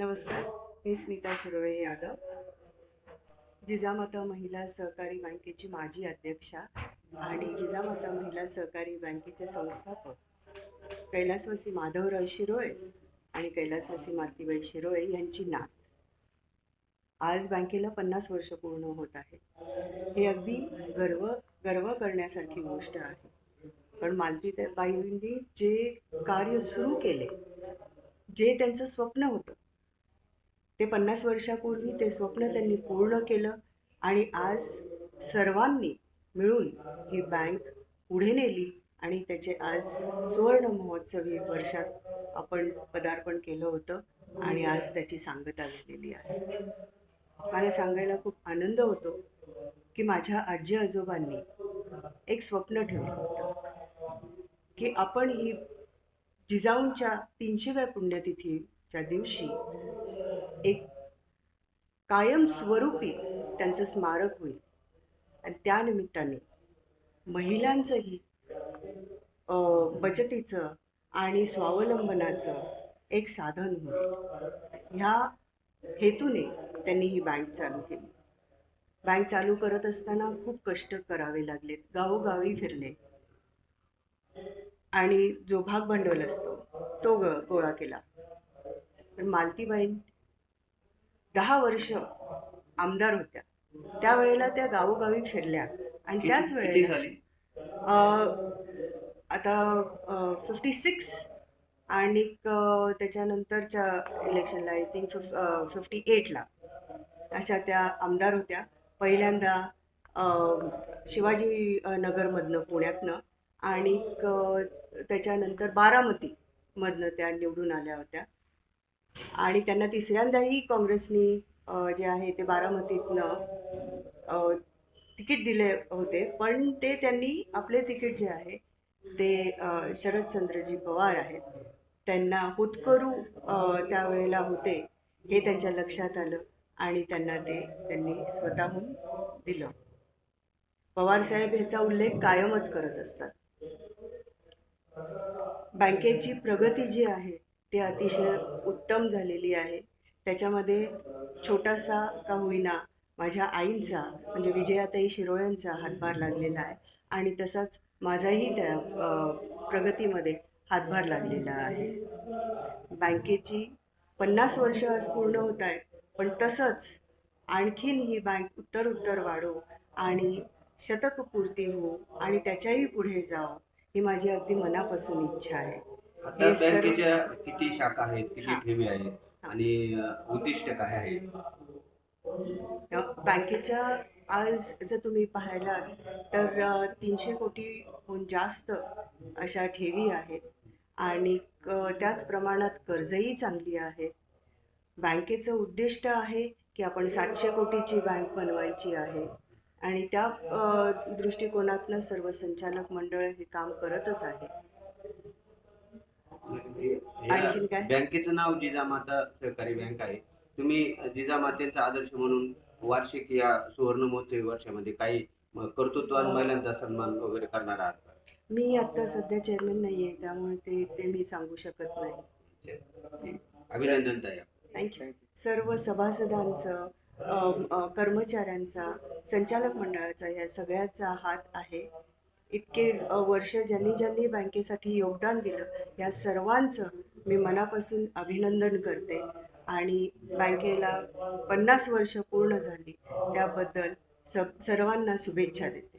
नमस्कार मी स्मिता शिरोळे यादव. जिजामाता महिला सहकारी बँकेची माजी अध्यक्षा आणि जिजामाता महिला सहकारी बँकेचे संस्थापक. कैलासवासी माधवराव शिरोळे आणि कैलासवासी मातीबाई शिरोळे यांची नात. आज बँकेला पन्नास वर्ष पूर्ण होत आहे. हे अगदी गर्व गर्व करण्यासारखी गोष्ट आहे. पण मालतीबाईंनी जे कार्य सुरू केले जे त्यांचं स्वप्न होतं ते पन्नास वर्षापूर्वी ते स्वप्न त्यांनी पूर्ण केलं आणि आज सर्वांनी मिळून ही बँक पुढे नेली आणि त्याचे आज सुवर्ण महोत्सवी वर्षात आपण पदार्पण केलं होतं आणि आज त्याची सांगता झालेली आहे. मला सांगायला खूप आनंद होतो की माझ्या आजी आजोबांनी एक स्वप्न ठेवलं होतं की आपण ही जिजाऊंच्या तीनशेव्या पुण्यतिथीच्या दिवशी एक कायमस्वरूपी त्यांचं स्मारक होईल. आणि त्यानिमित्ताने महिलांचंही बचतीचं आणि स्वावलंबनाचं एक साधन होईल. ह्या हेतूने त्यांनी ही बँक चालू केली. बँक चालू करत असताना खूप कष्ट करावे लागलेत गावोगावी फिरले. आणि जो भाग भांडवल असतो तो ग गोळा केला. पण मालतीबाई दहा वर्ष आमदार होत्या. त्यावेळेला त्या गावोगावी फिरल्या. आणि त्याच वेळेला आता फिफ्टी सिक्स आणि त्याच्यानंतरच्या इलेक्शनला आय थिंक फिफ फिफ्टी एटला अशा त्या आमदार होत्या. पहिल्यांदा शिवाजी नगरमधनं पुण्यातनं आणि त्याच्यानंतर बारामतीमधनं त्या निवडून आल्या होत्या. आणि त्यांना तिसऱ्यांदाही काँग्रेसनी जे आहे ते बारामतीतनं तिकीट दिले होते. पण ते त्यांनी आपले तिकीट जे आहे ते शरदचंद्रजी पवार आहेत. त्यांना हुतकरू त्यावेळेला होते हे त्यांच्या लक्षात आलं आणि त्यांना ते त्यांनी स्वतःहून दिलं. पवारसाहेब ह्याचा उल्लेख कायमच करत असतात. बँकेची प्रगती जी आहे ती अतिशय उत्तम झालेली आहे. त्याच्यामध्ये छोटासा का होईना माझ्या आईंचा म्हणजे विजयाताई शिरोळ्यांचा हातभार लागलेला आहे आणि तसाच माझाही त्या प्रगतीमध्ये हातभार लागलेला आहे. बँकेची पन्नास वर्ष आज पूर्ण होत आहे पण तसंच आणखीन ही बँक उत्तर उत्तर वाढो आणि शतकपूर्ती हो आणि त्याच्याही पुढे जावं ही माझी अगदी मनापासून इच्छा आहे. आता बँकेच्या किती शाखा आहेत किती. ठेवी आहेत आणि उद्दिष्ट काय आहे बँकेच्या आज जर तुम्ही पाहायला तर तीनशे कोटीहून जास्त अशा ठेवी आहेत. आणि त्याच प्रमाणात कर्जही चांगली आहेत बँकेचं उद्दिष्ट आहे की आपण सातशे कोटीची बँक बनवायची आहे. आणि त्या दृष्टिकोनातनं सर्व संचालक मंडळ हे काम करतच आहे. आणखीन काय? बँकेचं नाव जिजामाता सहकारी बँक आहे. तुम्ही जिजामातेचा आदर्श म्हणून वार्षिक या सुवर्ण महोत्सवी वर्षामध्ये काही कर्तृत्वान महिलांचा सन्मान वगैरे करणार आहात का? मी आत्ता सध्या चेअरमन नाही आहे त्यामुळे ते ते मी सांगू शकत नाही. अभिनंदन ताई. थँक्यू सर्व सभासदांचं अ, कर्मचाऱ्यांचा संचालक मंडळाचा या सगळ्याचा हात आहे. इतके अ, वर्ष ज्यांनी ज्यांनी बँकेसाठी योगदान दिलं या सर्वांचं मी मनापासून अभिनंदन करते आणि बँकेला पन्नास वर्ष पूर्ण झाली. त्याबद्दल स सर्वांना शुभेच्छा देते.